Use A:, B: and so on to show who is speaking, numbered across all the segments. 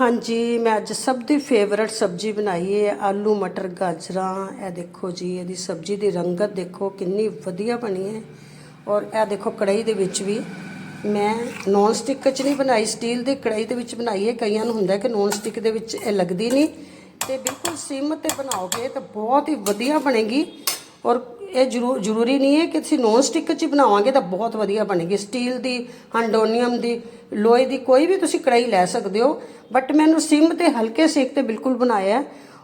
A: ਹਾਂਜੀ, ਮੈਂ ਅੱਜ ਸਭ ਦੀ ਫੇਵਰਟ ਸਬਜ਼ੀ ਬਣਾਈ ਹੈ ਆਲੂ, ਮਟਰ, ਗਾਜਰਾਂ। ਇਹ ਦੇਖੋ ਜੀ, ਇਹਦੀ ਸਬਜ਼ੀ ਦੀ ਰੰਗਤ ਦੇਖੋ, ਕਿੰਨੀ ਵਧੀਆ ਬਣੀ ਹੈ ਔਰ ਇਹ ਦੇਖੋ ਕੜਾਈ ਦੇ ਵਿੱਚ ਵੀ। ਮੈਂ ਨੌਨ ਸਟਿਕ 'ਚ ਨਹੀਂ ਬਣਾਈ ਸਟੀਲ ਦੀ ਕੜਾਈ ਦੇ ਵਿੱਚ ਬਣਾਈ ਹੈ ਕਈਆਂ ਨੂੰ ਹੁੰਦਾ ਕਿ ਨੌਨ ਸਟਿਕ ਦੇ ਵਿੱਚ ਇਹ ਲੱਗਦੀ ਨਹੀਂ। ਤੇ ਬਿਲਕੁਲ ਸਿਮ ਤੇ ਬਣਾਓਗੇ ਤਾਂ ਬਹੁਤ ਹੀ ਵਧੀਆ ਬਣੇਗੀ। ਔਰ ਇਹ ਜ਼ਰੂਰ ਜ਼ਰੂਰੀ ਨਹੀਂ ਹੈ ਕਿ ਅਸੀਂ ਨੌਨ ਸਟਿਕ 'ਚ ਹੀ ਬਣਾਵਾਂਗੇ ਤਾਂ ਬਹੁਤ ਵਧੀਆ ਬਣੇਗੀ। ਸਟੀਲ ਦੀ, ਹੰਡੋਨੀਅਮ ਦੀ, ਲੋਹੇ ਦੀ ਕੋਈ ਵੀ ਤੁਸੀਂ ਕੜਾਈ ਲੈ ਸਕਦੇ ਹੋ। ਬਟ ਮੈਨੂੰ ਸਿਮ ਤੇ ਹਲਕੇ ਸੇਕ ਤੇ ਬਿਲਕੁਲ ਬਣਾਇਆ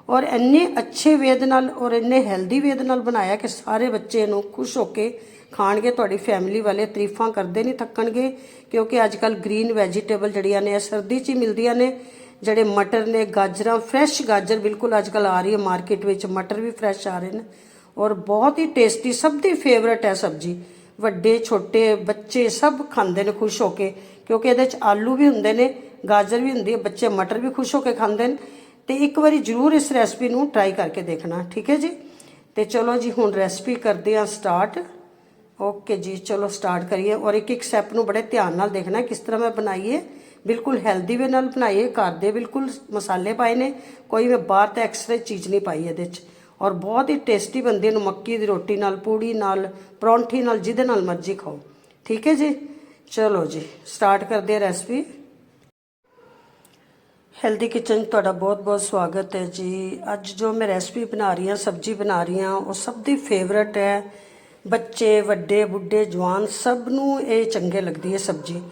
A: ਔਰ ਇੰਨੇ ਅੱਛੇ ਵੇਦ ਨਾਲ ਔਰ ਇੰਨੇ ਹੈਲਦੀ ਵੇਦ ਨਾਲ ਬਣਾਇਆ ਕਿ ਸਾਰੇ ਬੱਚੇ ਨੂੰ ਖੁਸ਼ ਹੋ ਕੇ ਖਾਣਗੇ, ਤੁਹਾਡੀ ਫੈਮਿਲੀ ਵਾਲੇ ਤਾਰੀਫਾਂ ਕਰਦੇ ਨਹੀਂ ਥੱਕਣਗੇ ਕਿਉਂਕਿ ਅੱਜ ਕੱਲ ਗ੍ਰੀਨ ਵੈਜੀਟੇਬਲ ਜਿਹੜੀਆਂ ਨੇ, ਇਹ ਸਰਦੀ 'ਚ ਹੀ ਮਿਲਦੀਆਂ ਨੇ। ਜਿਹੜੇ ਮਟਰ ਨੇ, ਗਾਜਰਾਂ ਫਰੈਸ਼ ਗਾਜਰ ਬਿਲਕੁਲ ਅੱਜ ਕੱਲ ਆ ਰਹੀ ਹੈ ਮਾਰਕੀਟ ਵਿੱਚ, ਮਟਰ ਵੀ ਫਰੈਸ਼ ਆ ਰਹੇ ਨੇ। ਔਰ ਬਹੁਤ ਹੀ ਟੇਸਟੀ, ਸਭ ਦੀ ਫੇਵਰੇਟ ਹੈ ਸਬਜੀ। ਵੱਡੇ, ਛੋਟੇ ਬੱਚੇ ਸਭ ਖਾਂਦੇ ਨੇ, ਖੁਸ਼ ਹੋ ਕੇ। ਕਿਉਂਕਿ ਇਹਦੇ ਚ ਆਲੂ ਵੀ ਹੁੰਦੇ ਨੇ, ਗਾਜਰ ਵੀ ਹੁੰਦੀ ਹੈ, ਬੱਚੇ ਮਟਰ ਵੀ ਖੁਸ਼ ਹੋ ਕੇ ਖਾਂਦੇ ਨੇ। ਤੇ ਇੱਕ ਵਾਰੀ ਜ਼ਰੂਰ ਇਸ ਰੈਸਪੀ ਨੂੰ ਟਰਾਈ ਕਰਕੇ ਦੇਖਣਾ, ਠੀਕ ਹੈ ਜੀ? ਤੇ ਚਲੋ ਜੀ, ਹੁਣ ਰੈਸਪੀ ਕਰਦੇ ਹਾਂ ਸਟਾਰਟ ਓਕੇ ਜੀ, ਚਲੋ ਸਟਾਰਟ ਕਰੀਏ ਔਰ ਇੱਕ ਇੱਕ ਸਟੈਪ ਨੂੰ ਬੜੇ ਧਿਆਨ ਨਾਲ ਦੇਖਣਾ ਕਿਸ ਤਰ੍ਹਾਂ ਮੈਂ ਬਣਾਈਏ। ਬਿਲਕੁਲ ਹੈਲਦੀ ਵੇ ਨਾਲ ਬਣਾਈਏ, ਘਰ ਦੇ ਬਿਲਕੁਲ ਮਸਾਲੇ ਪਾਏ ਨੇ। ਕੋਈ ਮੈਂ ਬਾਹਰ ਤਾਂ ਐਕਸਟਰਾ ਚੀਜ਼ ਨਹੀਂ ਪਾਈ ਇਹਦੇ 'ਚ। ਔਰ ਬਹੁਤ ਹੀ ਟੇਸਟੀ ਬਣਦੀ ਹੈ ਮੱਕੀ ਦੀ ਰੋਟੀ ਨਾਲ, ਪੂੜੀ ਨਾਲ, ਪਰੌਂਠੀ ਨਾਲ, ਜਿਹਦੇ ਨਾਲ ਮਰਜ਼ੀ ਖਾਓ। ਠੀਕ ਹੈ ਜੀ? ਚਲੋ ਜੀ ਸਟਾਰਟ ਕਰਦੇ ਹਾਂ ਰੈਸਪੀ ਹੈਲਦੀ ਕਿਚਨ ਤੁਹਾਡਾ ਬਹੁਤ-ਬਹੁਤ ਸਵਾਗਤ ਹੈ ਜੀ। ਅੱਜ ਜੋ ਮੈਂ ਰੈਸਪੀ ਬਣਾ ਰਹੀ ਹਾਂ, ਸਬਜ਼ੀ ਬਣਾ ਰਹੀ ਹਾਂ, ਉਹ ਸਭ ਦੀ ਫੇਵਰਟ ਹੈ। ਬੱਚੇ, ਵੱਡੇ, ਬੁੱਢੇ, ਜਵਾਨ, ਸਭ ਨੂੰ ਇਹ ਚੰਗੇ ਲੱਗਦੀ ਹੈ ਸਬਜ਼ੀ।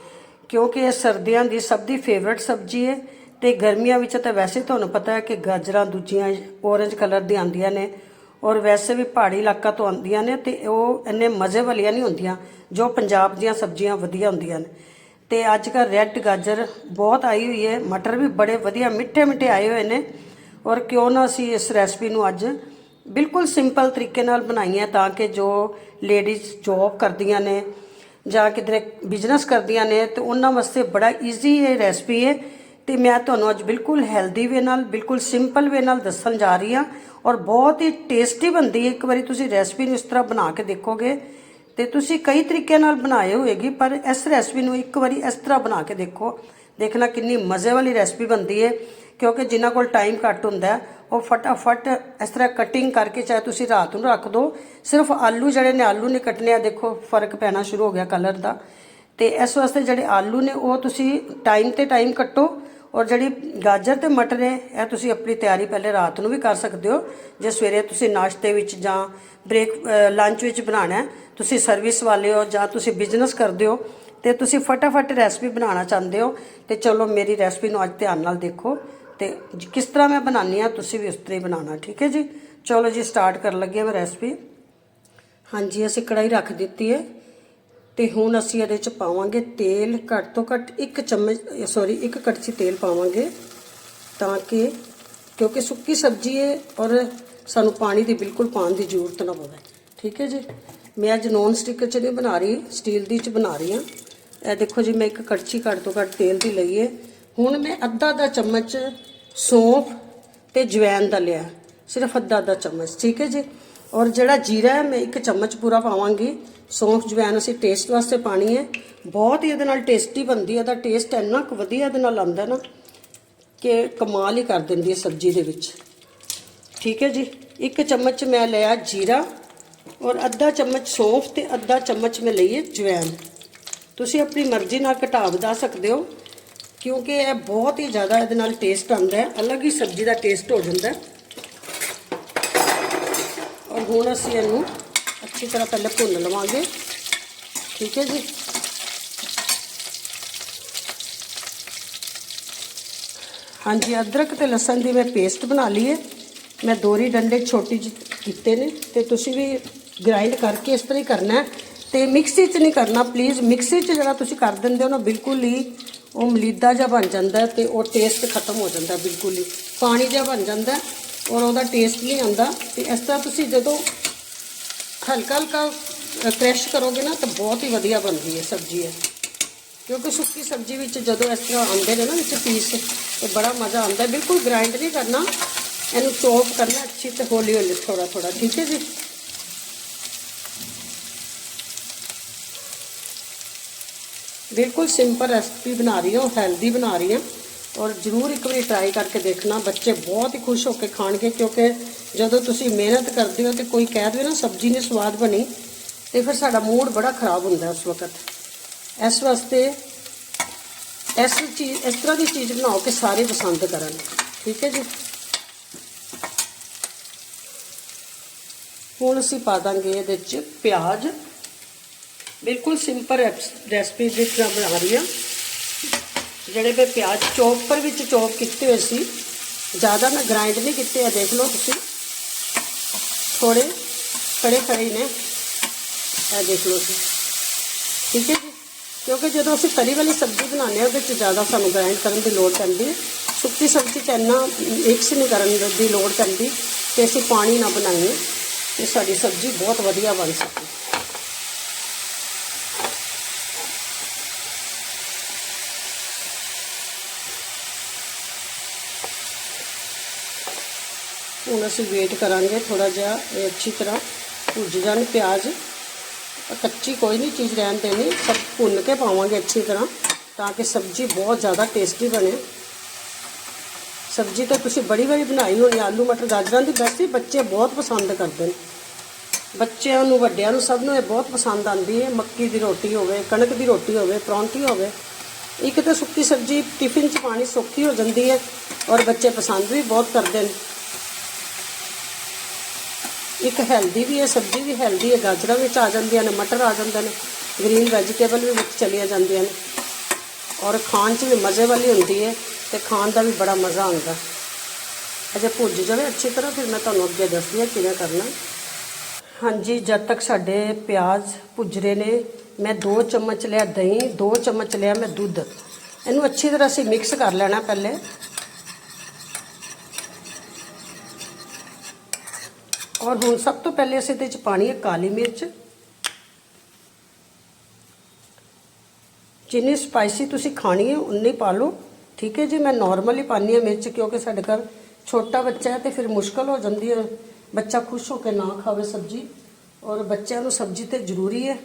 A: ਕਿਉਂਕਿ ਇਹ ਸਰਦੀਆਂ ਦੀ ਸਭ ਦੀ ਫੇਵਰਟ ਸਬਜ਼ੀ ਹੈ। ਤੇ ਗਰਮੀਆਂ ਵਿੱਚ ਤਾਂ ਵੈਸੇ ਤੁਹਾਨੂੰ ਪਤਾ ਹੈ ਕਿ ਗਾਜਰਾਂ ਦੂਜੀਆਂ ਔਰੇਂਜ ਕਲਰ ਦੀਆਂ ਆਉਂਦੀਆਂ ਨੇ ਔਰ ਵੈਸੇ ਵੀ ਪਹਾੜੀ ਇਲਾਕਾ ਤੋਂ ਆਉਂਦੀਆਂ ਨੇ ਤੇ ਉਹ ਇੰਨੇ ਮਜ਼ੇ ਵਾਲੀਆਂ ਨਹੀਂ ਹੁੰਦੀਆਂ ਜੋ ਪੰਜਾਬ ਦੀਆਂ ਸਬਜ਼ੀਆਂ ਵਧੀਆ ਹੁੰਦੀਆਂ ਨੇ। ਤੇ ਅੱਜ ਕੱਲ ਰੈੱਡ ਗਾਜਰ ਬਹੁਤ ਆਈ ਹੋਈ ਹੈ, ਮਟਰ ਵੀ ਬੜੇ ਵਧੀਆ, ਮਿੱਠੇ ਮਿੱਠੇ ਆਏ ਹੋਏ ਨੇ ਔਰ ਕਿਉਂ ਨਾ ਅਸੀਂ ਇਸ ਰੈਸਪੀ ਨੂੰ ਅੱਜ ਬਿਲਕੁਲ ਸਿੰਪਲ ਤਰੀਕੇ ਨਾਲ ਬਣਾਈਏ ਤਾਂ ਕਿ ਜੋ ਲੇਡੀਜ਼ ਜੌਬ ਕਰਦੀਆਂ ਨੇ ਜਾਂ ਕਿਧਰੇ ਬਿਜ਼ਨਸ ਕਰਦੀਆਂ ਨੇ ਤੇ ਉਹਨਾਂ ਵਾਸਤੇ ਬੜਾ ਈਜ਼ੀ ਇਹ ਰੈਸਪੀ ਹੈ। ਤੇ ਮੈਂ ਤੁਹਾਨੂੰ ਅੱਜ ਬਿਲਕੁਲ ਹੈਲਦੀ ਵੇ ਨਾਲ, ਬਿਲਕੁਲ ਸਿੰਪਲ ਵੇ ਨਾਲ ਦੱਸਣ ਜਾ ਰਹੀ ਹਾਂ ਔਰ ਬਹੁਤ ਹੀ ਟੇਸਟੀ ਬਣਦੀ ਹੈ। ਇੱਕ ਵਾਰੀ ਤੁਸੀਂ ਰੈਸਪੀ ਨੂੰ ਇਸ ਤਰ੍ਹਾਂ ਬਣਾ ਕੇ ਦੇਖੋਗੇ ਤੇ ਤੁਸੀਂ ਕਈ ਤਰੀਕਿਆਂ ਨਾਲ ਬਣਾਏ ਹੋਏਗੀ, ਪਰ ਇਸ ਰੈਸਪੀ ਨੂੰ ਇੱਕ ਵਾਰੀ ਇਸ ਤਰ੍ਹਾਂ ਬਣਾ ਕੇ ਦੇਖੋ। ਦੇਖਣਾ ਕਿੰਨੀ ਮਜ਼ੇ ਵਾਲੀ ਰੈਸਪੀ ਬਣਦੀ ਹੈ, ਕਿਉਂਕਿ ਜਿਨ੍ਹਾਂ ਕੋਲ ਟਾਈਮ ਘੱਟ ਹੁੰਦਾ ਉਹ ਫਟਾਫਟ ਇਸ ਤਰ੍ਹਾਂ ਕਟਿੰਗ ਕਰਕੇ ਚਾਹੇ ਤੁਸੀਂ ਰਾਤ ਨੂੰ ਰੱਖ ਦਿਓ ਸਿਰਫ ਆਲੂ ਜਿਹੜੇ ਨੇ, ਆਲੂ ਨੇ ਕੱਟਨੇ ਆ, ਦੇਖੋ ਫ਼ਰਕ ਪੈਣਾ ਸ਼ੁਰੂ ਹੋ ਗਿਆ ਕਲਰ ਦਾ। ਤੇ ਇਸ ਵਾਸਤੇ ਜਿਹੜੇ ਆਲੂ ਨੇ, ਉਹ ਤੁਸੀਂ ਟਾਈਮ ਤੇ ਟਾਈਮ ਕੱਟੋ। ਔਰ ਜਿਹੜੀ ਗਾਜਰ ਤੇ ਮਟਰ ਹੈ ਇਹ ਤੁਸੀਂ ਆਪਣੀ ਤਿਆਰੀ ਪਹਿਲੇ ਰਾਤ ਨੂੰ ਵੀ ਕਰ ਸਕਦੇ ਹੋ। ਜੇ ਸਵੇਰੇ ਤੁਸੀਂ ਨਾਸ਼ਤੇ ਵਿੱਚ ਜਾਂ ਬ੍ਰੇਕ ਲੰਚ ਵਿੱਚ ਬਣਾਉਣਾ ਤੁਸੀਂ ਸਰਵਿਸ ਵਾਲੇ ਹੋ ਜਾਂ ਤੁਸੀਂ ਬਿਜ਼ਨਸ ਕਰਦੇ ਹੋ, ਤੇ ਤੁਸੀਂ ਫਟਾਫਟ ਰੈਸਪੀ ਬਣਾਉਣਾ ਚਾਹੁੰਦੇ ਹੋ, ਤੇ ਚਲੋ ਮੇਰੀ ਰੈਸਪੀ ਨੂੰ ਅੱਜ ਧਿਆਨ ਨਾਲ ਦੇਖੋ, ਤੇ ਜ- ਕਿਸ ਤਰ੍ਹਾਂ ਮੈਂ ਬਣਾਉਂਦੀ ਆ ਤੁਸੀਂ ਵੀ ਉਸ ਤਰ੍ਹਾਂ ਹੀ ਬਣਾਉਣਾ, ਠੀਕ ਹੈ ਜੀ? ਚਲੋ ਜੀ ਸਟਾਰਟ ਕਰਨ ਲੱਗੇ ਮੈਂ ਰੈਸਪੀ ਹਾਂਜੀ, ਅਸੀਂ ਕੜਾਈ ਰੱਖ ਦਿੱਤੀ ਹੈ। ਤੇ ਹੁਣ ਅਸੀਂ ਇਹਦੇ ਚ ਪਾਵਾਂਗੇ ਤੇਲ, ਘੱਟ ਤੋਂ ਘੱਟ 1 ਚਮਚ ਸੌਰੀ 1 ਕੜਛੀ ਤੇਲ ਪਾਵਾਂਗੇ ਤਾਂ ਕਿ, ਕਿਉਂਕਿ ਸੁੱਕੀ ਸਬਜ਼ੀ ਹੈ ਔਰ ਸਾਨੂੰ ਪਾਣੀ ਦੀ ਬਿਲਕੁਲ ਪਾਉਣ ਦੀ ਜ਼ਰੂਰਤ ਨਾ ਪਵੇ। ਠੀਕ ਹੈ ਜੀ? ਮੈਂ ਅੱਜ ਨੌਨ ਸਟਿਕ ਚ ਨਹੀਂ ਬਣਾ ਰਹੀ ਸਟੀਲ ਦੀ ਚ ਬਣਾ ਰਹੀ ਹਾਂ। ਇਹ ਦੇਖੋ ਜੀ, ਮੈਂ ਇੱਕ ਕੜਛੀ ਘੱਟ ਤੋਂ ਘੱਟ ਤੇਲ ਦੀ ਲਈ ਹੈ ਹੁਣ ਮੈਂ ਅੱਧਾ ਅੱਧਾ ਚਮਚ ਸੌਂਫ ਤੇ ਜਵੈਨ ਦਾ ਲਿਆ, ਸਿਰਫ ਅੱਧਾ ਅੱਧਾ ਚਮਚ। ਠੀਕ ਹੈ ਜੀ? ਔਰ ਜਿਹੜਾ ਜੀਰਾ ਹੈ, ਮੈਂ ਇੱਕ ਚਮਚ ਪੂਰਾ ਪਾਵਾਂਗੀ। ਸੌਂਫ ਜਵੈਨ ਅਸੀਂ ਟੇਸਟ ਵਾਸਤੇ ਪਾਣੀ ਹੈ। ਬਹੁਤ ਹੀ ਇਹਦੇ ਨਾਲ ਟੇਸਟੀ ਬਣਦੀ ਹੈ। ਇਹਦਾ ਟੇਸਟ ਇੰਨਾ ਕੁ ਵਧੀਆ ਇਹਦੇ ਨਾਲ ਆਉਂਦਾ ਨਾ ਕਿ ਕਮਾਲ ਹੀ ਕਰ ਦਿੰਦੀ ਹੈ ਸਬਜ਼ੀ ਦੇ ਵਿੱਚ। ਠੀਕ ਹੈ ਜੀ। ਇੱਕ ਚਮਚ ਮੈਂ ਲਿਆ ਜੀਰਾ ਔਰ ਅੱਧਾ ਚਮਚ ਸੌਂਫ ਤੇ ਅੱਧਾ ਚਮਚ ਮੈਂ ਲਈ ਹੈ ਜਵੈਨ ਤੁਸੀਂ ਆਪਣੀ ਮਰਜ਼ੀ ਨਾਲ ਘਟਾ ਵਧਾ ਸਕਦੇ ਹੋ, ਕਿਉਂਕਿ ਇਹ ਬਹੁਤ ਹੀ ਜ਼ਿਆਦਾ ਇਹਦੇ ਨਾਲ ਟੇਸਟ ਆਉਂਦਾ ਹੈ। ਅਲੱਗ ਹੀ ਸਬਜ਼ੀ ਦਾ ਟੇਸਟ ਹੋ ਜਾਂਦਾ ਔਰ ਹੁਣ ਅਸੀਂ ਇਹਨੂੰ ਅੱਛੀ ਤਰ੍ਹਾਂ ਪਹਿਲੇ ਭੁੰਨ ਲਵਾਂਗੇ। ਠੀਕ ਹੈ ਜੀ। ਹਾਂਜੀ, ਅਦਰਕ ਤੇ ਲਸਣ ਦੀ ਮੈਂ ਪੇਸਟ ਬਣਾ ਲਈ ਹੈ। ਮੈਂ ਦੋਰੀ ਡੰਡੇ ਛੋਟੀ ਜਿਹੀ ਕੀਤੇ ਨੇ ਤੇ ਤੁਸੀਂ ਵੀ ਗ੍ਰਾਈਂਡ ਕਰਕੇ ਇਸ ਤਰ੍ਹਾਂ ਹੀ ਕਰਨਾ ਹੈ। ਤੇ ਮਿਕਸੀ 'ਚ ਨਹੀਂ ਕਰਨਾ ਪਲੀਜ਼ ਮਿਕਸੀ 'ਚ ਜਿਹੜਾ ਤੁਸੀਂ ਕਰ ਦਿੰਦੇ ਹੋ ਨਾ, ਬਿਲਕੁਲ ਹੀ ਉਹ ਮਲੀਦਾ ਜਿਹਾ ਬਣ ਜਾਂਦਾ ਹੈ ਤੇ ਉਹ ਟੇਸਟ ਖਤਮ ਹੋ ਜਾਂਦਾ ਬਿਲਕੁਲ ਹੀ। ਪਾਣੀ ਜਿਹਾ ਬਣ ਜਾਂਦਾ ਔਰ ਉਹਦਾ ਟੇਸਟ ਨਹੀਂ ਆਉਂਦਾ। ਤੇ ਇਸ ਤਰ੍ਹਾਂ ਤੁਸੀਂ ਜਦੋਂ ਹਲਕਾ ਹਲਕਾ ਕ੍ਰੈਸ਼ ਕਰੋਗੇ ਨਾ ਤਾਂ ਬਹੁਤ ਹੀ ਵਧੀਆ ਬਣਦੀ ਹੈ ਸਬਜ਼ੀ ਹੈ ਕਿਉਂਕਿ ਸੁੱਕੀ ਸਬਜ਼ੀ ਵਿੱਚ ਜਦੋਂ ਇਸ ਤਰ੍ਹਾਂ ਆਉਂਦੇ ਨੇ ਨਾ ਵਿੱਚ ਪੀਸ, ਤੇ ਬੜਾ ਮਜ਼ਾ ਆਉਂਦਾ। ਬਿਲਕੁਲ ਗ੍ਰਾਈਂਡ ਨਹੀਂ ਕਰਨਾ। ਇਹਨੂੰ ਚੋਪ ਕਰਨਾ ਅੱਛੀ ਤੇ ਹੌਲੀ ਹੌਲੀ ਥੋੜਾ ਥੋੜਾ ਠੀਕ ਹੈ ਜੀ? ਬਿਲਕੁਲ ਸਿੰਪਲ ਰੈਸਪੀ ਬਣਾ ਰਹੀ ਹਾਂ ਹੈਲਦੀ ਬਣਾ ਰਹੀ ਹਾਂ। ਔਰ ਜਰੂਰ ਇੱਕ ਵਾਰੀ ਟਰਾਈ ਕਰਕੇ ਦੇਖਣਾ। ਬੱਚੇ ਬਹੁਤ ਹੀ ਖੁਸ਼ ਹੋ ਕੇ ਖਾਣਗੇ ਕਿਉਂਕਿ ਜਦੋਂ ਤੁਸੀਂ ਮਿਹਨਤ ਕਰਦੇ ਹੋ ਤੇ ਕੋਈ ਕਹਿ ਦੇਵੇ ਨਾ, ਸਬਜ਼ੀ ਨਹੀਂ ਸਵਾਦ ਬਣੀ, ਤੇ ਫਿਰ ਸਾਡਾ ਮੂਡ ਬੜਾ ਖਰਾਬ ਹੁੰਦਾ ਉਸ ਵਕਤ। ਇਸ ਵਾਸਤੇ ਇਸ ਚੀਜ਼, ਇਸ ਤਰ੍ਹਾਂ ਦੀ ਚੀਜ਼ ਬਣਾਓ ਕਿ ਸਾਰੇ ਪਸੰਦ ਕਰਨ। ਠੀਕ ਹੈ ਜੀ? ਹੁਣ ਅਸੀਂ ਪਾ ਦਾਂਗੇ ਇਹਦੇ ਵਿੱਚ ਪਿਆਜ਼। ਬਿਲਕੁਲ ਸਿੰਪਲ ਰੈਸਪੀ ਦੀ ਤਰ੍ਹਾਂ ਬਣਾ ਰਹੀ ਹਾਂ। ਜਿਹੜੇ ਮੈਂ ਪਿਆਜ਼ ਚੋਪਰ ਵਿੱਚ ਚੋਪ ਕੀਤੇ ਹੋਏ ਸੀ, ਜ਼ਿਆਦਾ ਮੈਂ ਗ੍ਰਾਈਂਡ ਨਹੀਂ ਕੀਤੇ ਆ, ਦੇਖ ਲਓ ਤੁਸੀਂ। ਥੋੜੇ ਕੜੇ ਖੜੇ ਨੇ। ਇਹ ਦੇਖ ਲਓ ਤੁਸੀਂ। ਠੀਕ ਹੈ ਜੀ? ਕਿਉਂਕਿ ਜਦੋਂ ਅਸੀਂ ਤਰੀ ਵਾਲੀ ਸਬਜ਼ੀ ਬਣਾਉਂਦੇ ਹਾਂ, ਉਹਦੇ 'ਚ ਜ਼ਿਆਦਾ ਸਾਨੂੰ ਗ੍ਰਾਈਂਡ ਕਰਨ ਦੀ ਲੋੜ ਪੈਂਦੀ ਹੈ। ਸੁੱਕੀ ਸਬਜ਼ੀ 'ਚ ਇੰਨਾ ਮਿਕਸ ਨਹੀਂ ਕਰਨ ਦੀ ਲੋੜ ਪੈਂਦੀ ਕਿ ਅਸੀਂ ਪਾਣੀ ਨਾ ਬਣਾਈਏ। ਤੇ ਸਾਡੀ ਸਬਜ਼ੀ ਬਹੁਤ ਵਧੀਆ ਬਣ ਸਕੇ। ਹੁਣ ਅਸੀਂ ਵੇਟ ਕਰਾਂਗੇ ਥੋੜਾ ਜਿਹਾ, ਇਹ ਅੱਛੀ ਤਰ੍ਹਾਂ ਭੁੱਜ ਜਾਣ, ਪਿਆਜ਼ ਕੱਚੀ ਕੋਈ ਨਹੀਂ ਚੀਜ਼ ਰਹਿਣ ਦੇਣੀ, ਸਭ ਭੁੰਨ ਕੇ ਪਾਵਾਂਗੇ ਅੱਛੀ ਤਰ੍ਹਾਂ ਤਾਂ ਕਿ ਸਬਜ਼ੀ ਬਹੁਤ ਜ਼ਿਆਦਾ ਟੇਸਟੀ ਬਣੇ। ਸਬਜ਼ੀ ਤਾਂ ਤੁਸੀਂ ਬੜੀ ਵਾਰੀ ਬਣਾਈ ਹੋਣੀ, ਆਲੂ ਮਟਰ ਗਾਜਰਾਂ ਦੀ ਵੈਸੇ ਬੱਚੇ ਬਹੁਤ ਪਸੰਦ ਕਰਦੇ ਨੇ। ਬੱਚਿਆਂ ਨੂੰ, ਵੱਡਿਆਂ ਨੂੰ ਸਭ ਨੂੰ ਇਹ ਬਹੁਤ ਪਸੰਦ ਆਉਂਦੀ ਹੈ, ਮੱਕੀ ਦੀ ਰੋਟੀ ਹੋਵੇ, ਕਣਕ ਦੀ ਰੋਟੀ ਹੋਵੇ, ਪਰੌਂਠੀ ਹੋਵੇ। ਇੱਕ ਤਾਂ ਸੁੱਕੀ ਸਬਜ਼ੀ ਟਿਫਿਨ 'ਚ ਪਾਣੀ ਸੌਖੀ ਹੋ ਜਾਂਦੀ ਹੈ ਔਰ ਬੱਚੇ ਪਸੰਦ ਵੀ ਬਹੁਤ ਕਰਦੇ ਨੇ। ਇੱਕ ਹੈਲਦੀ ਵੀ ਹੈ, ਸਬਜ਼ੀ ਵੀ ਹੈਲਦੀ ਹੈ, ਗਾਜਰਾਂ ਵਿੱਚ ਆ ਜਾਂਦੀਆਂ ਨੇ, ਮਟਰ ਆ ਜਾਂਦੇ ਨੇ ਗ੍ਰੀਨ ਵੈਜੀਟੇਬਲ ਵੀ ਵਿੱਚ ਚਲੀਆਂ ਜਾਂਦੀਆਂ ਨੇ। ਔਰ ਖਾਣ 'ਚ ਵੀ ਮਜ਼ੇ ਵਾਲੀ ਹੁੰਦੀ ਹੈ ਤੇ ਖਾਣ ਦਾ ਵੀ ਬੜਾ ਮਜ਼ਾ ਆਉਂਦਾ। ਅਜੇ ਭੁੱਜ ਜਾਵੇ ਅੱਛੀ ਤਰ੍ਹਾਂ, ਫਿਰ ਮੈਂ ਤੁਹਾਨੂੰ ਅੱਗੇ ਦੱਸਦੀ ਹਾਂ ਕਿਵੇਂ ਕਰਨਾ। ਹਾਂਜੀ, ਜਦ ਤੱਕ ਸਾਡੇ ਪਿਆਜ਼ ਭੁੱਜ ਰਹੇ ਨੇ, ਮੈਂ 2 ਚਮਚ ਲਿਆ ਦਹੀਂ 2 ਚਮਚ ਲਿਆ ਮੈਂ ਦੁੱਧ। ਇਹਨੂੰ ਅੱਛੀ ਤਰ੍ਹਾਂ ਅਸੀਂ ਮਿਕਸ ਕਰ ਲੈਣਾ ਪਹਿਲੇ। ਔਰ ਹੁਣ ਸਭ ਤੋਂ ਪਹਿਲੇ ਅਸੀਂ ਇਹਦੇ 'ਚ ਪਾਣੀ ਹੈ ਕਾਲੀ ਮਿਰਚ। ਜਿੰਨੀ ਸਪਾਈਸੀ ਤੁਸੀਂ ਖਾਣੀ ਹੈ, ਉਨੀ ਪਾ ਲਓ। ਠੀਕ ਹੈ ਜੀ, ਮੈਂ ਨਾਰਮਲ ਹੀ ਪਾਣੀ ਹੈ ਮਿਰਚ ਕਿਉਂਕਿ ਸਾਡੇ ਘਰ ਛੋਟਾ ਬੱਚਾ ਹੈ ਤੇ ਫਿਰ ਮੁਸ਼ਕਲ ਹੋ ਜਾਂਦੀ ਹੈ। ਬੱਚਾ ਖੁਸ਼ ਹੋ ਕੇ ਨਾ ਖਾਵੇ ਸਬਜ਼ੀ ਔਰ ਬੱਚਿਆਂ ਨੂੰ ਸਬਜ਼ੀ ਤੇ ਜ਼ਰੂਰੀ ਹੈ।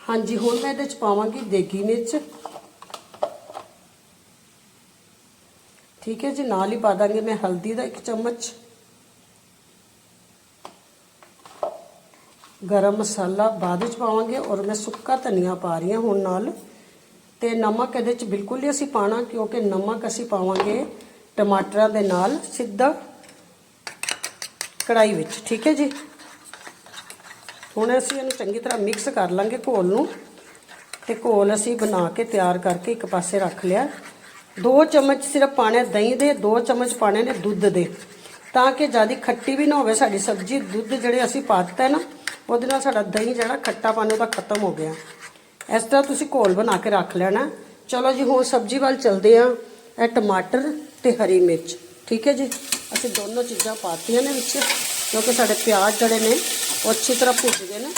A: ਹਾਂਜੀ, ਹੁਣ ਮੈਂ ਇਹਦੇ 'ਚ ਪਾਵਾਂਗੀ ਦੇਗੀ ਮਿਰਚ। ਠੀਕ ਹੈ ਜੀ, ਨਾਲ ਹੀ ਪਾ ਦਾਂਗੇ ਮੈਂ ਹਲਦੀ ਦਾ ਇੱਕ ਚਮਚ। ਗਰਮ ਮਸਾਲਾ ਬਾਅਦ ਵਿੱਚ ਪਾਵਾਂਗੇ ਔਰ ਮੈਂ ਸੁੱਕਾ ਧਨੀਆ ਪਾ ਰਹੀ ਹਾਂ ਹੁਣ ਨਾਲ। ਤੇ ਨਮਕ ਇਹਦੇ ਚ ਬਿਲਕੁਲ ਨਹੀਂ ਅਸੀਂ ਪਾਣਾ ਕਿਉਂਕਿ ਨਮਕ ਅਸੀਂ ਪਾਵਾਂਗੇ ਟਮਾਟਰਾਂ ਦੇ ਨਾਲ ਸਿੱਧਾ ਕੜਾਈ ਵਿੱਚ, ਠੀਕ ਹੈ ਜੀ? ਹੁਣ ਅਸੀਂ ਇਹਨੂੰ ਚੰਗੀ ਤਰ੍ਹਾਂ ਮਿਕਸ ਕਰ ਲਾਂਗੇ ਘੋਲ ਨੂੰ। ਤੇ ਘੋਲ ਅਸੀਂ ਬਣਾ ਕੇ ਤਿਆਰ ਕਰਕੇ ਇੱਕ ਪਾਸੇ ਰੱਖ ਲਿਆ। ਦੋ ਚਮਚ ਸਿਰਫ ਪਾਣੇ ਦਹੀਂ ਦੇ, ਦੋ ਚਮਚ ਪਾਣੇ ਨੇ ਦੁੱਧ ਦੇ। ਤਾਂ ਕਿ ਜ਼ਿਆਦਾ ਖੱਟੀ ਵੀ ਨਾ ਹੋਵੇ ਸਾਡੀ ਸਬਜ਼ੀ, ਦੁੱਧ ਜਿਹੜੇ ਅਸੀਂ ਪਾ ਦਿੱਤਾ ਨਾ ਉਹਦੇ ਨਾਲ ਸਾਡਾ ਦਹੀਂ ਜਿਹੜਾ ਖੱਟਾਪਨ ਉਹਦਾ ਖਤਮ ਹੋ ਗਿਆ। ਇਸ ਤਰ੍ਹਾਂ ਤੁਸੀਂ ਘੋਲ ਬਣਾ ਕੇ ਰੱਖ ਲੈਣਾ। ਚਲੋ ਜੀ, ਹੁਣ ਸਬਜ਼ੀ ਵੱਲ ਚਲਦੇ ਆ ਇਹ ਟਮਾਟਰ ਤੇ ਹਰੀ ਮਿਰਚ। ਠੀਕ ਹੈ ਜੀ? ਅਸੀਂ ਦੋਨੋਂ ਚੀਜ਼ਾਂ ਪਾਤੀਆਂ ਨੇ ਵਿੱਚ, ਕਿਉਂਕਿ ਸਾਡੇ ਪਿਆਜ਼ ਜਿਹੜੇ ਨੇ, ਉਹ ਅੱਛੀ ਤਰ੍ਹਾਂ ਭੁੱਜ ਗਏ ਨੇ।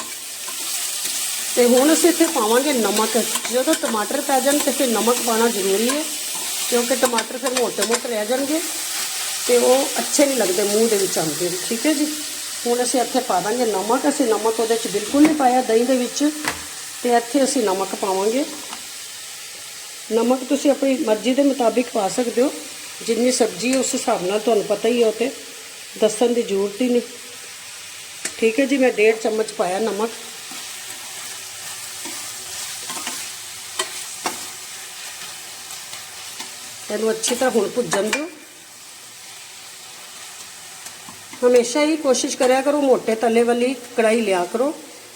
A: ਤੇ ਹੁਣ ਅਸੀਂ ਇੱਥੇ ਪਾਵਾਂਗੇ ਨਮਕ। ਜਦੋਂ ਟਮਾਟਰ ਪੈ ਜਾਣ ਤੇ ਫਿਰ ਨਮਕ ਪਾਣਾ ਜ਼ਰੂਰੀ ਹੈ, ਕਿਉਂਕਿ ਟਮਾਟਰ ਫਿਰ ਮੋਟੇ-ਮੋਟੇ ਰਹਿ ਜਾਣਗੇ ਤੇ ਉਹ ਅੱਛੇ ਨਹੀਂ ਲੱਗਦੇ, ਮੂੰਹ ਦੇ ਵਿੱਚ ਆਉਂਦੇ। ਠੀਕ ਹੈ ਜੀ? ਹੁਣ ਅਸੀਂ ਇੱਥੇ ਪਾ ਦਾਂਗੇ ਨਮਕ। ਅਸੀਂ ਨਮਕ ਉਹਦੇ 'ਚ ਬਿਲਕੁਲ ਨਹੀਂ ਪਾਇਆ, ਦਹੀਂ ਦੇ ਵਿੱਚ। ਤੇ ਇੱਥੇ ਅਸੀਂ ਨਮਕ ਪਾਵਾਂਗੇ। ਨਮਕ ਤੁਸੀਂ ਆਪਣੀ ਮਰਜ਼ੀ ਦੇ ਮੁਤਾਬਿਕ ਪਾ ਸਕਦੇ ਹੋ। ਜਿੰਨੀ ਸਬਜ਼ੀ ਹੈ ਉਸ ਹਿਸਾਬ ਨਾਲ ਤੁਹਾਨੂੰ ਪਤਾ ਹੀ ਹੈ ਉਹ ਤੇ ਦੱਸਣ ਦੀ ਜ਼ਰੂਰਤ ਹੀ ਨਹੀਂ। ਠੀਕ ਹੈ ਜੀ, ਮੈਂ 1.5 ਚਮਚ ਪਾਇਆ ਨਮਕ। ਇਹਨੂੰ ਅੱਛੀ ਤਰ੍ਹਾਂ ਹੁਣ ਭੁੱਜਣ ਦਿਓ। ਹਮੇਸ਼ਾ ਹੀ ਕੋਸ਼ਿਸ਼ ਕਰਿਆ ਕਰੋ, ਮੋਟੇ ਤਲੇ ਵਾਲੀ ਕੜਾਈ ਲਿਆ ਕਰੋ,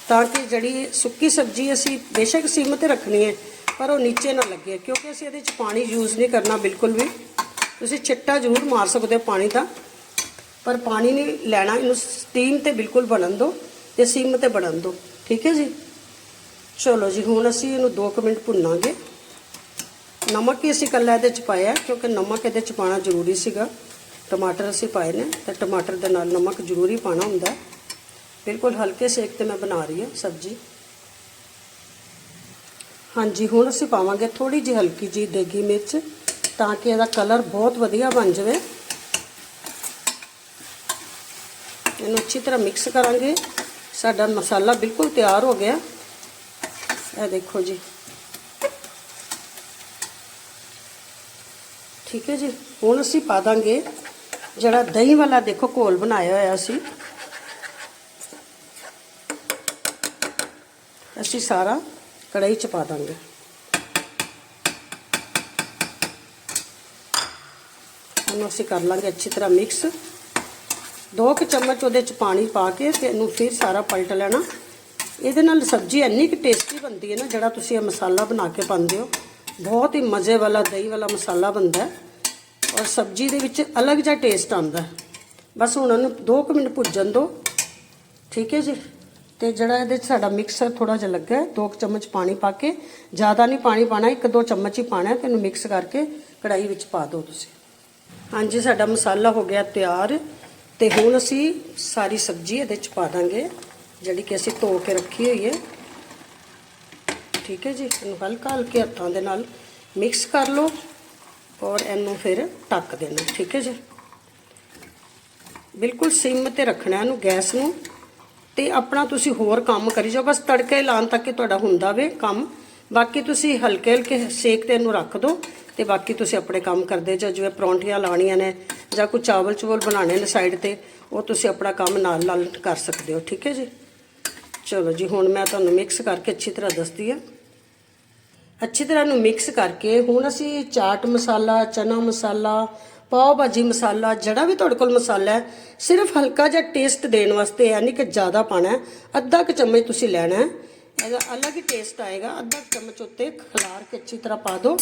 A: ਤਾਂ ਕਿ ਜਿਹੜੀ ਸੁੱਕੀ ਸਬਜ਼ੀ ਅਸੀਂ ਬੇਸ਼ੱਕ ਸਿਮ ਤੇ ਰੱਖਣੀ ਹੈ, ਪਰ ਉਹ ਨੀਚੇ ਨਾ ਲੱਗੇ, ਕਿਉਂਕਿ ਅਸੀਂ ਇਹਦੇ 'ਚ ਪਾਣੀ ਯੂਜ਼ ਨਹੀਂ ਕਰਨਾ ਬਿਲਕੁਲ ਵੀ। ਤੁਸੀਂ ਛਿੱਟਾ ਜ਼ਰੂਰ ਮਾਰ ਸਕਦੇ ਹੋ ਪਾਣੀ ਦਾ, ਪਰ ਪਾਣੀ ਨਹੀਂ ਲੈਣਾ, ਇਹਨੂੰ ਸਟੀਮ ਤੇ ਬਿਲਕੁਲ ਬਣਨ ਦਿਓ ਤੇ ਸਿਮ ਤੇ ਬਣਨ ਦਿਓ। ਠੀਕ ਹੈ ਜੀ? ਚਲੋ ਜੀ, ਹੁਣ ਅਸੀਂ ਇਹਨੂੰ 2 ਮਿੰਟ ਭੁੰਨਾਂਗੇ। ਨਮਕ ਹੀ ਅਸੀਂ ਕੱਲਾ ਇਹਦੇ ਚ ਪਾਇਆ, ਕਿਉਂਕਿ ਨਮਕ ਇਹਦੇ ਚ ਪਾਣਾ ਜ਼ਰੂਰੀ ਸੀਗਾ। ਟਮਾਟਰ ਅਸੀਂ ਪਾਏ ਨੇ ਤੇ ਟਮਾਟਰ ਦੇ ਨਾਲ ਨਮਕ ਜ਼ਰੂਰੀ ਪਾਣਾ ਹੁੰਦਾ। ਬਿਲਕੁਲ ਹਲਕੇ ਸੇਕ ਤੇ ਮੈਂ ਬਣਾ ਰਹੀ ਹਾਂ ਸਬਜ਼ੀ। ਹਾਂਜੀ, ਹੁਣ ਅਸੀਂ ਪਾਵਾਂਗੇ ਥੋੜੀ ਜਿਹੀ ਹਲਕੀ ਜਿਹੀ ਦੇਗੀ ਮਿਰਚ ਤਾਂ ਕਿ ਇਹਦਾ ਕਲਰ ਬਹੁਤ ਵਧੀਆ ਬਣ ਜਾਵੇ। ਇਹਨੂੰ ਅੱਛੀ ਤਰ੍ਹਾਂ ਮਿਕਸ ਕਰਾਂਗੇ। ਸਾਡਾ ਮਸਾਲਾ ਬਿਲਕੁਲ ਤਿਆਰ ਹੋ ਗਿਆ। ਇਹ ਦੇਖੋ ਜੀ। ਠੀਕ ਹੈ ਜੀ, ਹੁਣ ਅਸੀਂ ਪਾ ਦਾਂਗੇ ਜਿਹੜਾ ਦਹੀਂ ਵਾਲਾ ਦੇਖੋ ਘੋਲ ਬਣਾਇਆ ਹੋਇਆ ਸੀ। ਅਸੀਂ ਸਾਰਾ ਕੜਾਈ ਚ ਪਾ ਦਾਂਗੇ। ਇਹਨੂੰ ਅਸੀਂ ਕਰ ਲਾਂਗੇ ਅੱਛੀ ਤਰ੍ਹਾਂ ਮਿਕਸ ਦੋ ਕੁ ਚਮਚ ਉਹਦੇ ਚ ਪਾਣੀ ਪਾ ਕੇ ਤੇ ਇਹਨੂੰ ਫਿਰ ਸਾਰਾ ਪਲਟ ਲੈਣਾ। ਇਹਦੇ ਨਾਲ ਸਬਜ਼ੀ ਇੰਨੀ ਕਿ ਟੇਸਟੀ ਬਣਦੀ ਹੈ ਨਾ, ਜਿਹੜਾ ਤੁਸੀਂ ਇਹ ਮਸਾਲਾ ਬਣਾ ਕੇ ਪਾਉਂਦੇ ਹੋ, ਬਹੁਤ ਹੀ ਮਜ਼ੇ ਵਾਲਾ ਦਹੀਂ ਵਾਲਾ ਮਸਾਲਾ ਬਣਦਾ ਹੈ। ਔਰ ਸਬਜ਼ੀ ਦੇ ਵਿੱਚ ਅਲੱਗ ਜਿਹਾ ਟੇਸਟ ਆਉਂਦਾ। ਬਸ ਹੁਣ ਉਹਨੂੰ 2 ਕੁ ਮਿੰਟ ਭੁੱਜਣ ਦਿਓ ਠੀਕ ਹੈ ਜੀ? ਤੇ ਜਿਹੜਾ ਇਹਦੇ 'ਚ ਸਾਡਾ ਮਿਕਸਰ ਥੋੜਾ ਜਿਹਾ ਲੱਗਾ ਹੈ 2 ਚਮਚ ਪਾਣੀ ਪਾ ਕੇ। ਜ਼ਿਆਦਾ ਨਹੀਂ ਪਾਣੀ ਪਾਣਾ, ਇੱਕ ਦੋ ਚਮਚ ਹੀ ਪਾਣਾ ਤੇ ਇਹਨੂੰ ਮਿਕਸ ਕਰਕੇ ਕੜਾਈ ਵਿੱਚ ਪਾ ਦਿਓ ਤੁਸੀਂ। ਹਾਂਜੀ, ਸਾਡਾ ਮਸਾਲਾ ਹੋ ਗਿਆ ਤਿਆਰ। ਤੇ ਹੁਣ ਅਸੀਂ ਸਾਰੀ ਸਬਜ਼ੀ ਇਹਦੇ 'ਚ ਪਾ ਦਾਂਗੇ, ਜਿਹੜੀ ਕਿ ਅਸੀਂ ਧੋ ਕੇ ਰੱਖੀ ਹੋਈ ਹੈ। ਠੀਕ ਹੈ ਜੀ? ਇਹਨੂੰ ਹਲਕਾ ਹਲਕੇ ਹੱਥਾਂ ਦੇ ਨਾਲ ਮਿਕਸ ਕਰ ਲਓ। ਔਰ ਇਹਨੂੰ ਫਿਰ ਢੱਕ ਦੇਣਾ, ਠੀਕ ਹੈ ਜੀ? ਬਿਲਕੁਲ ਸਿਮ ਤੇ ਰੱਖਣਾ ਇਹਨੂੰ ਗੈਸ ਨੂੰ ਤੇ ਆਪਣਾ ਤੁਸੀਂ ਹੋਰ ਕੰਮ ਕਰੀ ਜਾਓ, ਬਸ ਤੜਕੇ ਲਾਉਣ ਤੱਕ ਹੀ ਤੁਹਾਡਾ ਹੁੰਦਾ ਵੇ ਕੰਮ। ਬਾਕੀ ਤੁਸੀਂ ਹਲਕੇ ਹਲਕੇ ਸੇਕ ਤੇ ਇਹਨੂੰ ਰੱਖ ਦਿਓ ਤੇ ਬਾਕੀ ਤੁਸੀਂ ਆਪਣੇ ਕੰਮ ਕਰਦੇ ਜਾਓ, ਜਿਵੇਂ ਪਰੌਂਠੀਆਂ ਲਾਣੀਆਂ ਨੇ ਜਾਂ ਕੋਈ ਚਾਵਲ ਚੁਵਲ ਬਣਾਉਣੇ ਨੇ ਸਾਈਡ ਤੇ, ਉਹ ਤੁਸੀਂ ਆਪਣਾ ਕੰਮ ਨਾਲ ਨਾਲ ਕਰ ਸਕਦੇ ਹੋ, ਠੀਕ ਹੈ ਜੀ? ਚਲੋ ਜੀ, ਹੁਣ ਮੈਂ ਤੁਹਾਨੂੰ ਮਿਕਸ ਕਰਕੇ ਅੱਛੀ ਤਰ੍ਹਾਂ ਦੱਸਦੀ ਹਾਂ। ਅੱਛੀ ਤਰ੍ਹਾਂ ਨੂੰ ਮਿਕਸ ਕਰਕੇ ਹੁਣ ਅਸੀਂ ਚਾਟ ਮਸਾਲਾ, ਚਨਾ ਮਸਾਲਾ, ਪਾਓ ਭਾਜੀ ਮਸਾਲਾ, ਜਿਹੜਾ ਵੀ ਤੁਹਾਡੇ ਕੋਲ ਮਸਾਲਾ ਹੈ, ਸਿਰਫ ਹਲਕਾ ਜਿਹਾ ਟੇਸਟ ਦੇਣ ਵਾਸਤੇ ਯਾਨੀ ਕਿ ਜ਼ਿਆਦਾ ਪਾਣਾ ਅੱਧਾ ਕੁ ਚਮਚ ਤੁਸੀਂ ਲੈਣਾ ਇਹਦਾ ਅਲੱਗ ਹੀ ਟੇਸਟ ਆਏਗਾ, ਅੱਧਾ ਕੁ ਚਮਚ ਉੱਤੇ ਖਲਾਰ ਕੇ ਅੱਛੀ ਤਰ੍ਹਾਂ ਪਾ ਦਿਓ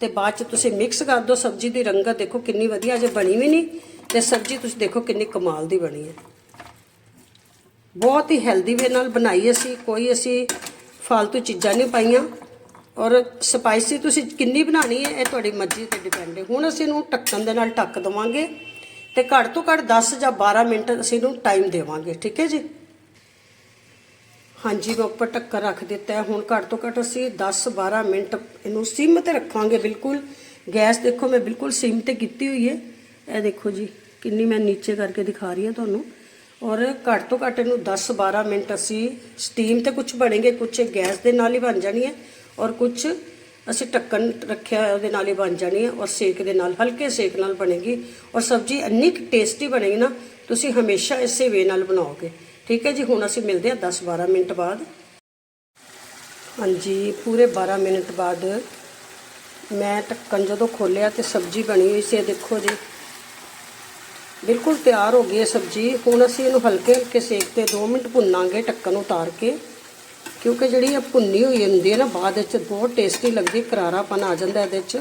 A: ਤੇ ਬਾਅਦ ਚ ਤੁਸੀਂ ਮਿਕਸ ਕਰ ਦਿਓ। ਸਬਜ਼ੀ ਦੀ ਰੰਗਤ ਦੇਖੋ ਕਿੰਨੀ ਵਧੀਆ ਜੇ ਬਣੀ ਵੀ ਨਹੀਂ ਤੇ ਸਬਜ਼ੀ ਤੁਸੀਂ ਦੇਖੋ ਕਿੰਨੀ ਕਮਾਲ ਦੀ ਬਣੀ ਹੈ। ਬਹੁਤ ਹੀ ਹੈਲਦੀ ਵੇ ਨਾਲ ਬਣਾਈ ਅਸੀਂ, ਕੋਈ ਅਸੀਂ ਫालतू ਚੀਜ਼ਾਂ ਨਹੀਂ ਪਾਈਆਂ। ਔਰ ਸਪਾਈਸੀ ਤੁਸੀਂ ਕਿੰਨੀ ਬਣਾਣੀ ਹੈ, ਇਹ ਤੁਹਾਡੀ ਮਰਜ਼ੀ ਤੇ ਡਿਪੈਂਡ ਹੈ। ਹੁਣ ਅਸੀਂ ਇਹਨੂੰ ਢੱਕਣ ਦੇ ਨਾਲ ਢੱਕ ਦਵਾਂਗੇ ਤੇ ਘੱਟ ਤੋਂ ਘੱਟ 10 ਜਾਂ 12 ਮਿੰਟ ਅਸੀਂ ਇਹਨੂੰ ਟਾਈਮ ਦੇਵਾਂਗੇ, ਠੀਕ ਹੈ ਜੀ? ਹਾਂਜੀ, ਮੈਂ ਉੱਪਰ ਢੱਕਰ ਰੱਖ ਦਿੱਤਾ ਹੈ। ਹੁਣ ਘੱਟ ਤੋਂ ਘੱਟ ਅਸੀਂ 10-12 ਮਿੰਟ ਇਹਨੂੰ ਸਿਮ ਤੇ ਰੱਖਾਂਗੇ, ਬਿਲਕੁਲ। ਗੈਸ ਦੇਖੋ, ਮੈਂ ਬਿਲਕੁਲ ਸਿਮ ਤੇ ਕੀਤੀ ਹੋਈ ਹੈ। ਇਹ ਦੇਖੋ ਜੀ, ਕਿੰਨੀ ਮੈਂ ਨੀਚੇ ਕਰਕੇ ਦਿਖਾ ਰਹੀ ਹਾਂ ਤੁਹਾਨੂੰ। ਔਰ ਘੱਟ ਤੋਂ ਘੱਟ ਇਹਨੂੰ 10-12 ਮਿੰਟ ਅਸੀਂ ਸਟੀਮ ਤੇ ਕੁਝ ਬਣेंगे ਕੁਝ ਗੈਸ ਦੇ ਨਾਲ ਹੀ ਬਣ ਜਾਣੀ ਹੈ। ਔਰ ਕੁਝ ਅਸੀਂ ਢੱਕਣ ਰੱਖਿਆ ਹੋਇਆ ਉਹਦੇ ਨਾਲ ਹੀ ਬਣ ਜਾਣੀ ਹੈ ਔਰ ਸੇਕ ਦੇ ਨਾਲ, ਹਲਕੇ ਸੇਕ ਨਾਲ ਬਣੇਗੀ। ਔਰ ਸਬਜ਼ੀ ਇੰਨੀ ਟੇਸਟੀ ਬਣੇਗੀ ਨਾ, ਤੁਸੀਂ ਹਮੇਸ਼ਾ ਇਸੇ ਵੇ ਨਾਲ ਬਣਾਓਗੇ। ਠੀਕ ਹੈ ਜੀ, ਹੁਣ ਅਸੀਂ ਮਿਲਦੇ ਹਾਂ 10-12 ਮਿੰਟ ਬਾਅਦ। ਹਾਂਜੀ, ਪੂਰੇ 12 ਮਿੰਟ ਬਾਅਦ ਮੈਂ ਢੱਕਣ ਜਦੋਂ ਖੋਲਿਆ ਤੇ ਸਬਜ਼ੀ ਬਣੀ ਹੋਈ ਸੀ, ਇਹ ਦੇਖੋ ਜੀ। ਬਿਲਕੁਲ ਤਿਆਰ ਹੋ ਗਈ ਹੈ ਸਬਜ਼ੀ। ਹੁਣ ਅਸੀਂ ਇਹਨੂੰ ਹਲਕੇ ਹਲਕੇ ਸੇਕ ਤੇ 2 ਮਿੰਟ ਭੁੰਨਾਂਗੇ ਢੱਕਣ ਉਤਾਰ ਕੇ। ਕਿਉਂਕਿ ਜਿਹੜੀ ਇਹ ਭੁੰਨੀ ਹੋਈ ਹੁੰਦੀ ਹੈ ਨਾ, ਬਾਅਦ ਵਿੱਚ ਬਹੁਤ ਟੇਸਟੀ ਲੱਗਦੀ ਕਰਾਰਾਪਨ ਆ ਜਾਂਦਾ ਇਹਦੇ ਵਿੱਚ।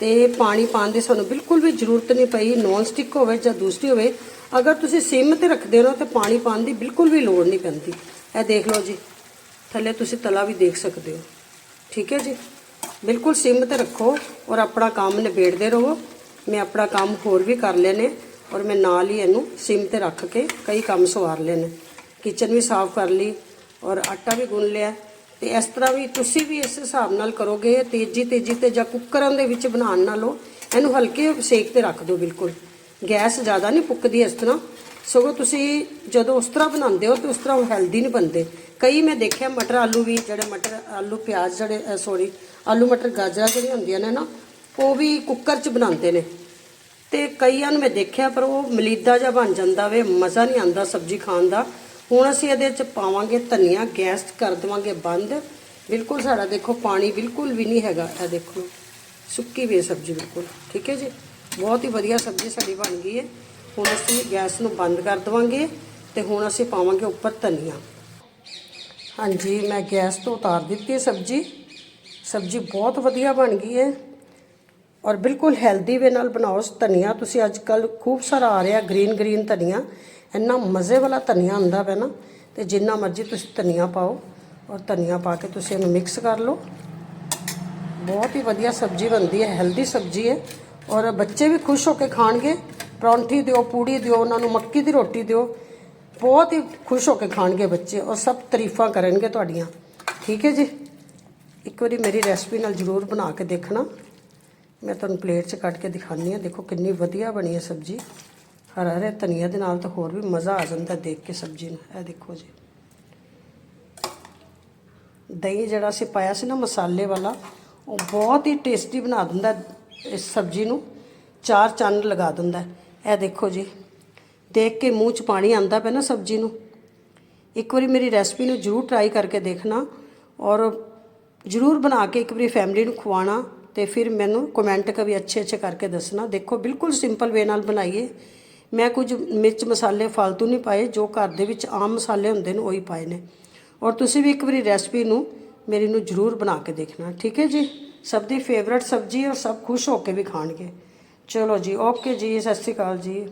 A: ਤੇ ਪਾਣੀ ਪਾਉਣ ਦੀ ਸਾਨੂੰ ਬਿਲਕੁਲ ਵੀ ਜ਼ਰੂਰਤ ਨਹੀਂ ਪਈ ਨੌਨ ਸਟਿਕ ਹੋਵੇ ਜਾਂ ਦੂਸਰੀ ਹੋਵੇ। ਅਗਰ ਤੁਸੀਂ ਸਿਮ ਤੇ ਰੱਖਦੇ ਹੋ ਤੇ ਪਾਣੀ ਪਾਉਣ ਦੀ ਬਿਲਕੁਲ ਵੀ ਲੋੜ ਨਹੀਂ ਪੈਂਦੀ। ਇਹ ਦੇਖ ਲਓ ਜੀ, ਥੱਲੇ ਤੁਸੀਂ ਤਲਾ ਵੀ ਦੇਖ ਸਕਦੇ ਹੋ। ਠੀਕ ਹੈ ਜੀ? ਬਿਲਕੁਲ ਸਿਮ ਤੇ ਰੱਖੋ ਔਰ ਆਪਣਾ ਕੰਮ ਨਿਬੇੜਦੇ ਰਹੋ। ਮੈਂ ਆਪਣਾ ਕੰਮ ਹੋਰ ਵੀ ਕਰ ਲਏ ਨੇ ਔਰ ਮੈਂ ਨਾਲ ਹੀ ਇਹਨੂੰ ਸਿਮ ਤੇ ਰੱਖ ਕੇ ਕਈ ਕੰਮ ਸਵਾਰ ਲਏ ਨੇ ਕਿਚਨ ਵੀ ਸਾਫ਼ ਕਰ ਲਈ ਔਰ ਆਟਾ ਵੀ ਗੁੰਨ ਲਿਆ। ਤੇ ਇਸ ਤਰ੍ਹਾਂ ਵੀ ਤੁਸੀਂ ਵੀ ਇਸ ਹਿਸਾਬ ਨਾਲ ਕਰੋਗੇ, ਤੇਜ਼ੀ ਤੇਜ਼ੀ ਤੇ ਜਾਂ ਕੁੱਕਰਾਂ ਦੇ ਵਿੱਚ ਬਣਾਉਣ ਨਾਲੋਂ ਇਹਨੂੰ ਹਲਕੇ ਸੇਕ ਤੇ ਰੱਖ ਦਿਓ ਬਿਲਕੁਲ। ਗੈਸ ਜ਼ਿਆਦਾ ਨਹੀਂ ਪੁੱਕਦੀ ਇਸ ਤਰ੍ਹਾਂ। ਸਗੋਂ ਤੁਸੀਂ ਜਦੋਂ ਉਸ ਤਰ੍ਹਾਂ ਬਣਾਉਂਦੇ ਹੋ ਤੇ ਉਸ ਤਰ੍ਹਾਂ ਉਹ ਹੈਲਦੀ ਨਹੀਂ ਬਣਦੇ। ਕਈ ਮੈਂ ਦੇਖਿਆ ਮਟਰ ਆਲੂ ਵੀ, ਜਿਹੜੇ ਮਟਰ, ਆਲੂ, ਪਿਆਜ਼, ਜਿਹੜੇ ਸੌਰੀ ਆਲੂ, ਮਟਰ, ਗਾਜਰਾਂ ਜਿਹੜੀਆਂ ਹੁੰਦੀਆਂ ਨੇ ਨਾ, ਉਹ ਵੀ ਕੁੱਕਰ 'ਚ ਬਣਾਉਂਦੇ ਨੇ। ਤੇ ਕਈਆਂ ਨੂੰ ਮੈਂ ਦੇਖਿਆ ਪਰ ਉਹ ਮਲੀਦਾ ਜਿਹਾ ਬਣ ਜਾਂਦਾ ਵੇ, ਮਜ਼ਾ ਨਹੀਂ ਆਉਂਦਾ ਸਬਜ਼ੀ ਖਾਣ ਦਾ। ਹੁਣ ਅਸੀਂ ਇਹਦੇ ਵਿੱਚ ਪਾਵਾਂਗੇ ਧਨੀਆ, ਗੈਸ ਕਰ ਦੇਵਾਂਗੇ ਬੰਦ। ਬਿਲਕੁਲ ਸਾਡਾ ਦੇਖੋ ਪਾਣੀ ਬਿਲਕੁਲ ਵੀ ਨਹੀਂ ਹੈਗਾ। ਇਹ ਦੇਖੋ, ਸੁੱਕੀ ਵੀ ਹੈ ਸਬਜ਼ੀ ਬਿਲਕੁਲ। ਠੀਕ ਹੈ ਜੀ? ਬਹੁਤ ਹੀ ਵਧੀਆ ਸਬਜ਼ੀ ਸਾਡੀ ਬਣ ਗਈ ਹੈ। ਹੁਣ ਅਸੀਂ ਗੈਸ ਨੂੰ ਬੰਦ ਕਰ ਦੇਵਾਂਗੇ ਤੇ ਹੁਣ ਅਸੀਂ ਪਾਵਾਂਗੇ ਉੱਪਰ ਧਨੀਆ। ਹਾਂਜੀ, ਮੈਂ ਗੈਸ ਤੋਂ ਉਤਾਰ ਦਿੱਤੀ ਸਬਜ਼ੀ। ਸਬਜ਼ੀ ਬਹੁਤ ਵਧੀਆ ਬਣ ਗਈ ਹੈ। ਔਰ ਬਿਲਕੁਲ ਹੈਲਦੀ ਵੇ ਨਾਲ ਬਣਾਓ ਧਨੀਆ। ਤੁਸੀਂ ਅੱਜ ਕੱਲ ਖੂਬ ਸਾਰਾ ਆ ਰਿਹਾ ਗ੍ਰੀਨ ਗ੍ਰੀਨ ਧਨੀਆ। ਇੰਨਾ ਮਜ਼ੇ ਵਾਲਾ ਧਨੀਆ ਹੁੰਦਾ ਵੇ ਨਾ, ਤੇ ਜਿੰਨਾ ਮਰਜ਼ੀ ਤੁਸੀਂ ਧਨੀਆ ਪਾਓ ਔਰ ਧਨੀਆ ਪਾ ਕੇ ਤੁਸੀਂ ਇਹਨੂੰ ਮਿਕਸ ਕਰ ਲਓ। ਬਹੁਤ ਹੀ ਵਧੀਆ ਸਬਜ਼ੀ ਬਣਦੀ ਹੈ ਹੈਲਦੀ ਸਬਜ਼ੀ ਹੈ ਔਰ ਬੱਚੇ ਵੀ ਖੁਸ਼ ਹੋ ਕੇ ਖਾਣਗੇ। ਪਰੌਂਠੀ ਦਿਓ, ਪੂੜੀ ਦਿਓ, ਉਹਨਾਂ ਨੂੰ ਮੱਕੀ ਦੀ ਰੋਟੀ ਦਿਓ, ਬਹੁਤ ਹੀ ਖੁਸ਼ ਹੋ ਕੇ ਖਾਣਗੇ ਬੱਚੇ ਔਰ ਸਭ ਤਾਰੀਫਾਂ ਕਰਨਗੇ ਤੁਹਾਡੀਆਂ। ਠੀਕ ਹੈ ਜੀ? ਇੱਕ ਵਾਰੀ ਮੇਰੀ ਰੈਸਪੀ ਨਾਲ ਜ਼ਰੂਰ ਬਣਾ ਕੇ ਦੇਖਣਾ। ਮੈਂ ਤੁਹਾਨੂੰ ਪਲੇਟ 'ਚ ਕੱਟ ਕੇ ਦਿਖਾਉਂਦੀ ਹਾਂ। ਦੇਖੋ ਕਿੰਨੀ ਵਧੀਆ ਬਣੀ ਹੈ ਸਬਜ਼ੀ। ਹਰਾ ਹਰੇ ਧਨੀਆ ਦੇ ਨਾਲ ਤਾਂ ਹੋਰ ਵੀ ਮਜ਼ਾ ਆ ਜਾਂਦਾ ਦੇਖ ਕੇ ਸਬਜ਼ੀ ਨੂੰ। ਇਹ ਦੇਖੋ ਜੀ। ਦਹੀਂ ਜਿਹੜਾ ਅਸੀਂ ਪਾਇਆ ਸੀ ਨਾ ਮਸਾਲੇ ਵਾਲਾ, ਉਹ ਬਹੁਤ ਹੀ ਟੇਸਟੀ ਬਣਾ ਦਿੰਦਾ ਇਸ ਸਬਜ਼ੀ ਨੂੰ। ਚਾਰ ਚੰਨ ਲਗਾ ਦਿੰਦਾ। ਇਹ ਦੇਖੋ ਜੀ। ਦੇਖ ਕੇ ਮੂੰਹ 'ਚ ਪਾਣੀ ਆਂਦਾ ਪਿਆ ਨਾ ਸਬਜ਼ੀ ਨੂੰ। ਇੱਕ ਵਾਰੀ ਮੇਰੀ ਰੈਸਪੀ ਨੂੰ ਜਰੂਰ ਟਰਾਈ ਕਰਕੇ ਦੇਖਣਾ ਔਰ ਜਰੂਰ ਬਣਾ ਕੇ ਇੱਕ ਵਾਰੀ ਫੈਮਿਲੀ ਨੂੰ ਖਵਾਣਾ ਤੇ ਫਿਰ ਮੈਨੂੰ ਕਮੈਂਟ ਕਵੀ ਅੱਛੇ ਅੱਛੇ ਕਰਕੇ ਦੱਸਣਾ। ਦੇਖੋ, ਬਿਲਕੁਲ ਸਿੰਪਲ ਵੇ ਨਾਲ ਬਣਾਈਏ। ਮੈਂ ਕੁਝ ਮਿਰਚ ਮਸਾਲੇ ਫालतू ਨਹੀਂ ਪਾਏ, ਜੋ ਘਰ ਦੇ ਵਿੱਚ ਆਮ ਮਸਾਲੇ ਹੁੰਦੇ ਨੇ, ਉਹੀ ਪਾਏ ਨੇ। ਔਰ ਤੁਸੀਂ ਵੀ ਇੱਕ ਵਾਰੀ ਰੈਸਪੀ ਨੂੰ ਮੇਰੀ ਨੂੰ ਜਰੂਰ ਬਣਾ ਕੇ ਦੇਖਣਾ, ਠੀਕ ਹੈ ਜੀ? ਸਭ ਦੀ ਫੇਵਰਟ ਸਬਜ਼ੀ ਔਰ ਸਭ ਖੁਸ਼ ਹੋ ਕੇ ਵੀ ਖਾਣਗੇ। ਚਲੋ ਜੀ ਓਕੇ ਜੀ, ਸਤਿ ਸ਼੍ਰੀ ਅਕਾਲ ਜੀ।